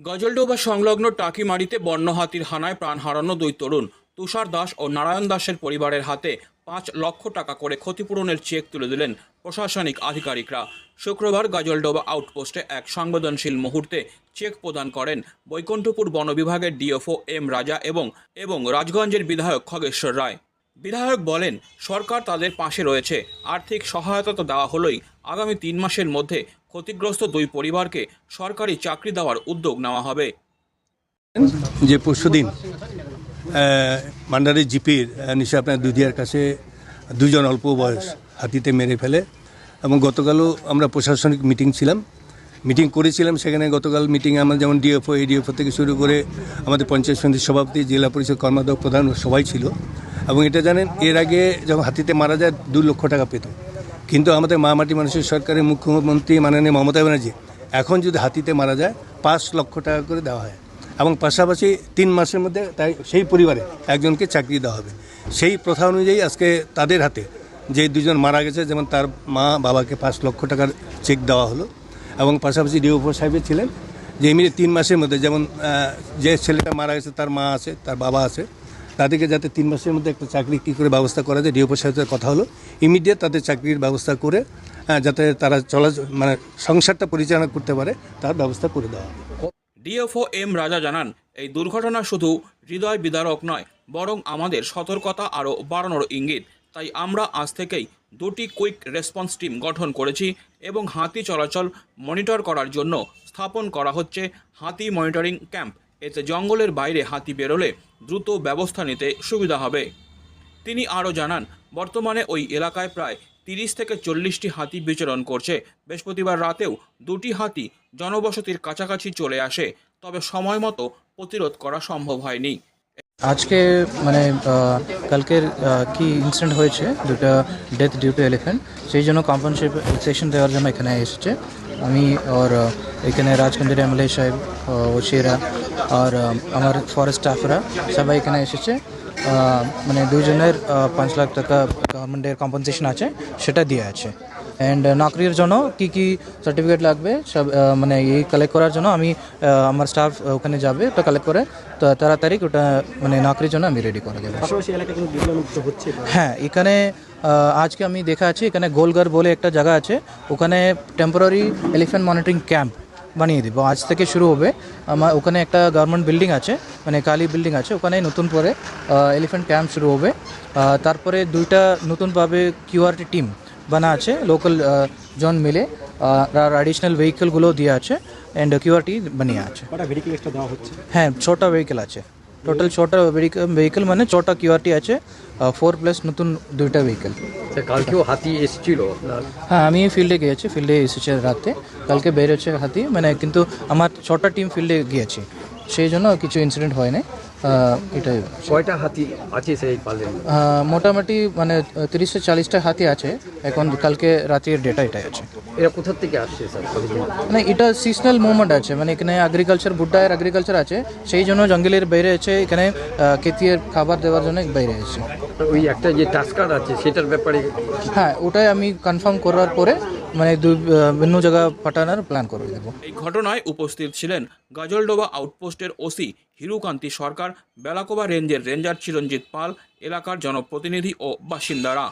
গজলডোবা সংলগ্ন টাকিমারিতে বন্যহাতির হানায় প্রাণ হারানো দুই তরুণ। তুষার দাস ও নারায়ণ দাসের পরিবারের হাতে পাঁচ লক্ষ টাকা করে ক্ষতিপূরণের চেক তুলে দিলেন প্রশাসনিক আধিকারিকরা। শুক্রবার গজলডোবা আউটপোস্টে এক সংবেদনশীল মুহূর্তে চেক প্রদান করেন বৈকুণ্ঠপুর বন বিভাগের ডিএফও এম রাজা এবং এবং রাজগঞ্জের বিধায়ক খগেশ্বর রায়। বিধায়ক বলেন, সরকার তাদের পাশে রয়েছে। আর্থিক সহায়তা তো দেওয়া হলোই। আগামী তিন মাসের মধ্যে ক্ষতিগ্রস্ত দুই পরিবারকে সরকারি চাকরি দেওয়ার উদ্যোগ নেওয়া হবে। যে পরশুদিন মান্ডারি জিপির নিশা আপনার দুধিয়ার কাছে দুজন অল্প বয়স হাতিতে মেরে ফেলে এবং গতকালও আমরা প্রশাসনিক মিটিং ছিলাম। মিটিং করেছিলাম, সেখানে গতকাল মিটিংয়ে আমরা যেমন ডিএফও, এডিএফও থেকে শুরু করে আমাদের পঞ্চায়েত সমিতির সভাপতি, জেলা পরিষদ কর্মাধ্যক্ষ প্রধান সবাই ছিল। এবং এটা জানেন, এর আগে যখন হাতিতে মারা যায়, দু লক্ষ টাকা পেত। কিন্তু আমাদের মা মাটি মানুষের সরকারের মুখ্যমন্ত্রী মাননীয় মমতা ব্যানার্জি, এখন যদি হাতিতে মারা যায়, পাঁচ লক্ষ টাকা করে দেওয়া হয়। এবং পাশাপাশি তিন মাসের মধ্যে তাই সেই পরিবারে একজনকে চাকরি দেওয়া হবে। সেই প্রথা অনুযায়ী আজকে তাদের হাতে যে দুজন মারা গেছে, যেমন তার মা বাবাকে পাঁচ লক্ষ টাকার চেক দেওয়া হলো। এবং পাশাপাশি ডিওপো সাহেবের ছিলেন, যে এমনি তিন মাসের মধ্যে, যেমন যে ছেলেটা মারা গেছে, তার মা আছে, তার বাবা আছে তাদেরকে যাতে তিন মাসের মধ্যে একটা চাকরি কী করে ব্যবস্থা করা যায় ডিওপো সাহেবের কথা হলো। ইমিডিয়েট তাদের চাকরির ব্যবস্থা করে যাতে তারা চলা মানে সংসারটা পরিচালনা করতে পারে, তার ব্যবস্থা করে দেওয়া হবে। ডিএফও এম রাজা জানান, এই দুর্ঘটনা শুধু হৃদয় বিদারক নয়, বরং আমাদের সতর্কতা আরও বাড়ানোর ইঙ্গিত। তাই আমরা আজ থেকেই দুটি কুইক রেসপন্স টিম গঠন করেছি এবং হাতি চলাচল মনিটর করার জন্য স্থাপন করা হচ্ছে হাতি মনিটরিং ক্যাম্প। এতে জঙ্গলের বাইরে হাতি বেরোলে দ্রুত ব্যবস্থা নিতে সুবিধা হবে। তিনি আরও জানান, বর্তমানে ওই এলাকায় প্রায় তিরিশ থেকে চল্লিশটি হাতি বিচরণ করছে। বৃহস্পতিবার রাতেও দুটি হাতি জনবসতির কাছাকাছি চলে আসে, তবে সময় মতো প্রতিরোধ করা সম্ভব হয়নি। আজকে মানে কালকের কি ইনসিডেন্ট হয়েছে? দুটা ডেথ ডিউ টু এলিফেন্ট সেই জন্য কম্পনসেশন দেওয়ার জন্য এখানে এসেছে। আমি ওর এখানে রাজগঞ্জের এমএলএ সাহেব ওসিরা আর আমার ফরেস্ট স্টাফরা সবাই এখানে এসেছে। মানে দুজনের পাঁচ লাখ টাকা গভর্নমেন্টের কম্পনসেশন আছে সেটা দিয়ে আছে। অ্যান্ড নকরির জন্য কি কি সার্টিফিকেট লাগবে সব মানে এই কালেক্ট করার জন্য আমি আমার স্টাফ ওখানে যাবে ওটা কালেক্ট করে তো তাড়াতাড়ি ওটা মানে নকরির জন্য আমি রেডি করে দেবো। হ্যাঁ এখানে আজকে আমি দেখা আছি এখানে গোলঘর বলে একটা জায়গা আছে। ওখানে টেম্পোরারি এলিফ্যান্ট মনিটরিং ক্যাম্প বানিয়ে দিব। আজ থেকে শুরু হবে। আমার ওখানে একটা গভর্নমেন্ট বিল্ডিং আছে মানে কালী বিল্ডিং আছে। ওখানে নতুন করে এলিফ্যান্ট ক্যাম্প শুরু হবে। তারপরে দুইটা নতুনভাবে কিউআরটি টিম বানা আছে লোকাল জন মিলে। আর অ্যাডিশনাল ভেহিকেলগুলো দিয়ে আছে অ্যান্ড কিউআরটি বানিয়ে আছে। হ্যাঁ ছটা ভেহিকেল আছে। টোটাল ছটা ভেহিকল মানে ছটা কিউআরটি আছে ফোর প্লাস নতুন দুইটা ভেহিকল কালকে কালকেও হাতি এসেছিল হ্যাঁ আমি ফিল্ডে গিয়েছি ফিল্ডে এসেছে রাতে। কালকে বেরোচ্ছে হাতি মানে কিন্তু আমার ছটা টিম ফিল্ডে গিয়েছি। সেই জন্য কিছু ইনসিডেন্ট হয় নাই। এটাই। কয়টা হাতি আছে সেই আহ, মোটামুটি মানে তিরিশ থেকে চালিশটা হাতি আছে। এখন কালকে রাতের ডেটা এটাই আছে। এরা কোথা থেকে আসছে স্যার? মানে এটা সিজনাল মুভমেন্ট আছে। মানে এখানে এগ্রিকালচার বুড্ডায়ের এগ্রিকালচার আছে। সেই জন্য জঙ্গলের বাইরে আছে। এখানে খেতির খাবার দেওয়ার জন্য বাইরে আছে। ওই একটা যে টাস্কার আছে সেটার ব্যাপারে হ্যাঁ ওটাই আমি কনফার্ম করার পরে মানে দুই আহ, ভিন্ন জায়গা পাঠানোর প্ল্যান করে দেব। এই ঘটনায় উপস্থিত ছিলেন গজলডোবা আউটপোস্টের ওসি হিরুকান্তি সরকার বেলাকোবা রেঞ্জের রেঞ্জার চিরঞ্জিত পাল এলাকার জনপ্রতিনিধি ও বাসিন্দারা।